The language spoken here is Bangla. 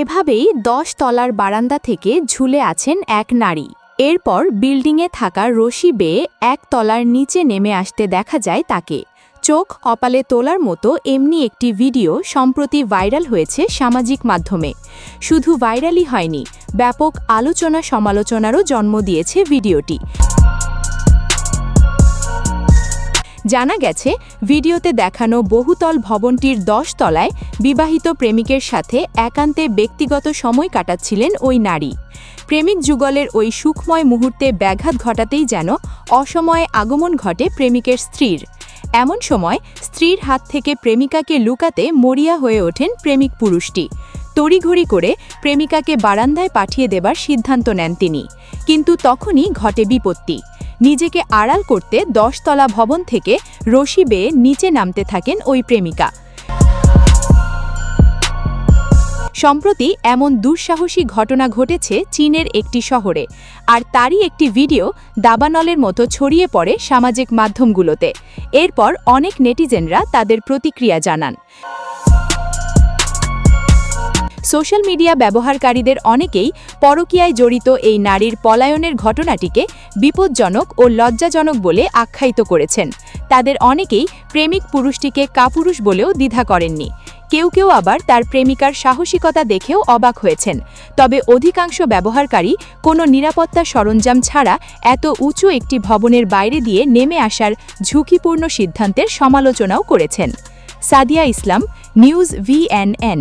এভাবেই দশ তলার বারান্দা থেকে ঝুলে আছেন এক নারী। এরপর বিল্ডিংয়ে থাকা রশি বেয়ে এক তলার নিচে নেমে আসতে দেখা যায় তাকে। চোখ অপালে তোলার মতো এমনি একটি ভিডিও সম্প্রতি ভাইরাল হয়েছে সামাজিক মাধ্যমে। শুধু ভাইরালই হয়নি, ব্যাপক আলোচনা সমালোচনারও জন্ম দিয়েছে ভিডিওটি। জানা গেছে, ভিডিওতে দেখানো বহুতল ভবনটির দশ তলায় বিবাহিত প্রেমিকের সাথে একান্তে ব্যক্তিগত সময় কাটাচ্ছিলেন ওই নারী। প্রেমিক যুগলের ওই সুখময় মুহূর্তে ব্যাঘাত ঘটাতেই যেন অসময়ে আগমন ঘটে প্রেমিকের স্ত্রীর। এমন সময় স্ত্রীর হাত থেকে প্রেমিকাকে লুকাতে মরিয়া হয়ে ওঠেন প্রেমিক পুরুষটি। তড়িঘড়ি করে প্রেমিকাকে বারান্দায় পাঠিয়ে দেবার সিদ্ধান্ত নেন তিনি। কিন্তু তখনই ঘটে বিপত্তি। নিজেকে আড়াল করতে দশতলা ভবন থেকে রশি বেয়ে নিচে নামতে থাকেন ওই প্রেমিকা। সম্প্রতি এমন দুঃসাহসী ঘটনা ঘটেছে চীনের একটি শহরে। আর তারই একটি ভিডিও দাবানলের মতো ছড়িয়ে পড়ে সামাজিক মাধ্যমগুলোতে। এরপর অনেক নেটিজেনরা তাদের প্রতিক্রিয়া জানান। সোশ্যাল মিডিয়া ব্যবহারকারীদের অনেকেই পরকীয়ায় জড়িত এই নারীর পলায়নের ঘটনাটিকে বিপজ্জনক ও লজ্জাজনক বলে আখ্যায়িত করেছেন। তাদের অনেকেই প্রেমিক পুরুষটিকে কাপুরুষ বলেও দ্বিধা করেননি। কেউ কেউ আবার তার প্রেমিকার সাহসিকতা দেখেও অবাক হয়েছেন। তবে অধিকাংশ ব্যবহারকারী কোনো নিরাপত্তা সরঞ্জাম ছাড়া এত উঁচু একটি ভবনের বাইরে দিয়ে নেমে আসার ঝুঁকিপূর্ণ সিদ্ধান্তের সমালোচনাও করেছেন। Sadia Islam, news VNN.